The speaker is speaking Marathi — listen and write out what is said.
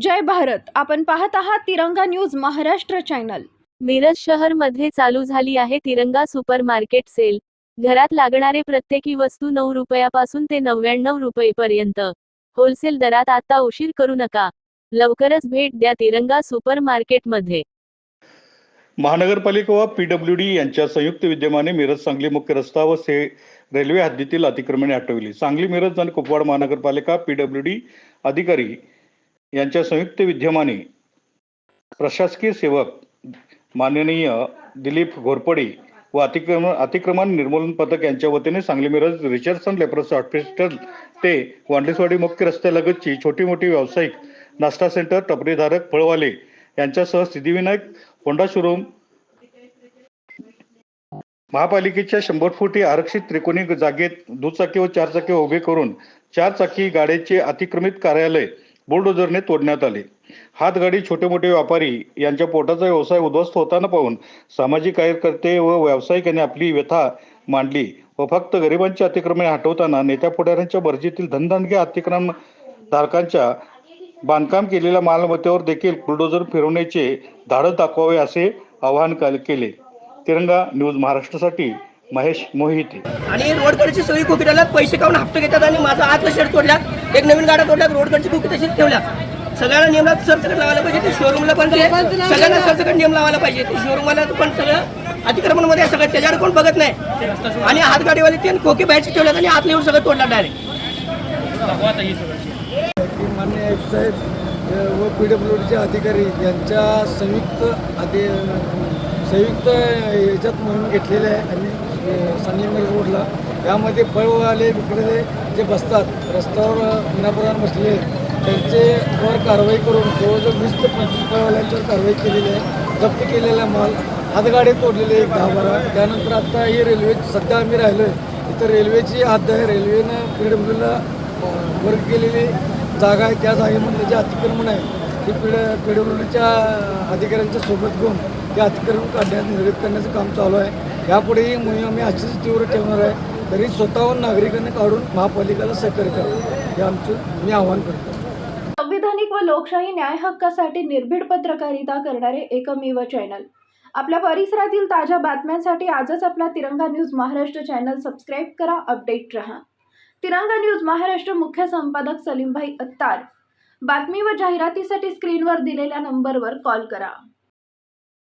जय भारत. आपण पाहत आहात तिरंगा न्यूज महाराष्ट्र चॅनल. मिरज शहरमध्ये चालू झाली आहे तिरंगा सुपर मार्केट सेल. घरात लागणारे प्रत्येकी वस्तू नऊ रुपयापासून ते नव्याण्णव रुपयेपर्यंत. होलसेल दरात आता उशीर करू नका. लवकरच भेट द्या तिरंगा सुपर मार्केटमध्ये महानगरपालिका व पीडब्ल्यू डी यांच्या संयुक्त विद्यमाने मिरज सांगली मुख्य रस्ता व से रेल्वे हद्दीतील अतिक्रमणे हटवली. सांगली मिरज आणि कुपवाड महानगरपालिका पीडब्ल्यू डी अधिकारी यांच्या संयुक्त विद्यमाने प्रशासकीय सेवक माननीय दिलीप घोरपडे व अतिक्रमण अतिक्रमण निर्मूलन पथक यांच्या वतीने Sangli Miraj Richardson leprosy hospital ते वांडलेसवाडी मुख्य रस्त्यालगतची छोटी मोठी व्यावसायिक नाश्ता सेंटर टपरीधारक फळवाले यांच्यासह सिद्धिविनायक होंडा शोरूम महापालिकेच्या शंभर फुटी आरक्षित त्रिकोणी जागेत दुचाकी व चारचाकी उभे करून चारचाकी गाड्याचे अतिक्रमित कार्यालय बुलडोझरने तोडण्यात आले. हातगाडी छोटे मोठे व्यापारी यांच्या पोटाचा व्यवसाय उद्ध्वस्त होताना पाहून सामाजिक कार्यकर्ते व व्यावसायिकांनी आपली व्यथा मांडली व फक्त गरिबांची अतिक्रमणे हटवताना नेत्या पुढाऱ्यांच्या भरजीतील धनदानगे अतिक्रम धारकांच्या बांधकाम केलेल्या मालमत्तेवर देखील बुलडोझर फिरवण्याचे धाडस दाखवावे असे आवाहन काल- केले. तिरंगा न्यूज महाराष्ट्रासाठी महेश मोहिते. आणि रोडकडची सगळी कुकी पैसे काढून हप्ते घेतात आणि माझा आतलं तोडल्यात एक नवीन गाड्या तोडल्यात रोडकडची कुकी तशीच ठेवल्यात. सगळ्यांना नियमात सरसकट लावायला पाहिजे ते शोरूमला पण ते सगळ्यांना सरसकट नियम लावायला पाहिजे. ते शोरूमला पण सगळं अतिक्रमणमध्ये सगळं त्याच्यावर कोण बघत नाही. आणि हातगाडीवाले ते खोके बाहेरचे ठेवल्यात आणि आतले येऊन सगळं तोडला डायरेक्ट मान्य साहेब व पी डब्ल्यू डीचे अधिकारी यांच्या संयुक्त अधि संयुक्त याच्यात मोहीम घेतलेली आहे आणि अ, रोडला यामध्ये पळवाले विक्रेते जे बसतात रस्त्यावर विनाप्रधान बसले त्यांचे वर कारवाई करून जवळजवळ वीस ते पंचवीस फळवाल्यांच्यावर कारवाई केलेली आहे. जप्त केलेला माल हातगाडे तोडलेले एक दहा बारा. त्यानंतर आत्ता ही रेल्वे सध्या आम्ही राहिलो आहे इथं रेल्वेची हात आहे. रेल्वेनं पी डब्ल्यूला वर्ग केलेली जागा आहे. त्या जागेमधलं जे अतिक्रमण आहे ते पी डब्ल्यूच्या अधिकाऱ्यांच्या सोबत घेऊन ते अतिक्रमण काढण्यास निर्गत करण्याचं काम चालू आहे. यापुढेही मोहीम आम्ही अशीच तीव्र ठेवणार आहे. तरी स्वतःहून नागरिकांनी काढून महापालिकेला सहकार्य करावं. हे आमचं मी आव्हान करतो. संविधानिक व लोकशाही न्याय हक्कासाठी निर्भीड पत्रकारिता करणारे एकमेव चॅनल. आपल्या परिसरातील ताज्या बातम्यांसाठी आजच आपला Tiranga news Maharashtra channel subscribe करा अपडेट रहा. तिरंगा न्यूज महाराष्ट्र मुख्य संपादक सलीमभाई अत्तार. बातमी व जाहिरातीसाठी स्क्रीनवर दिलेल्या नंबरवर कॉल करा.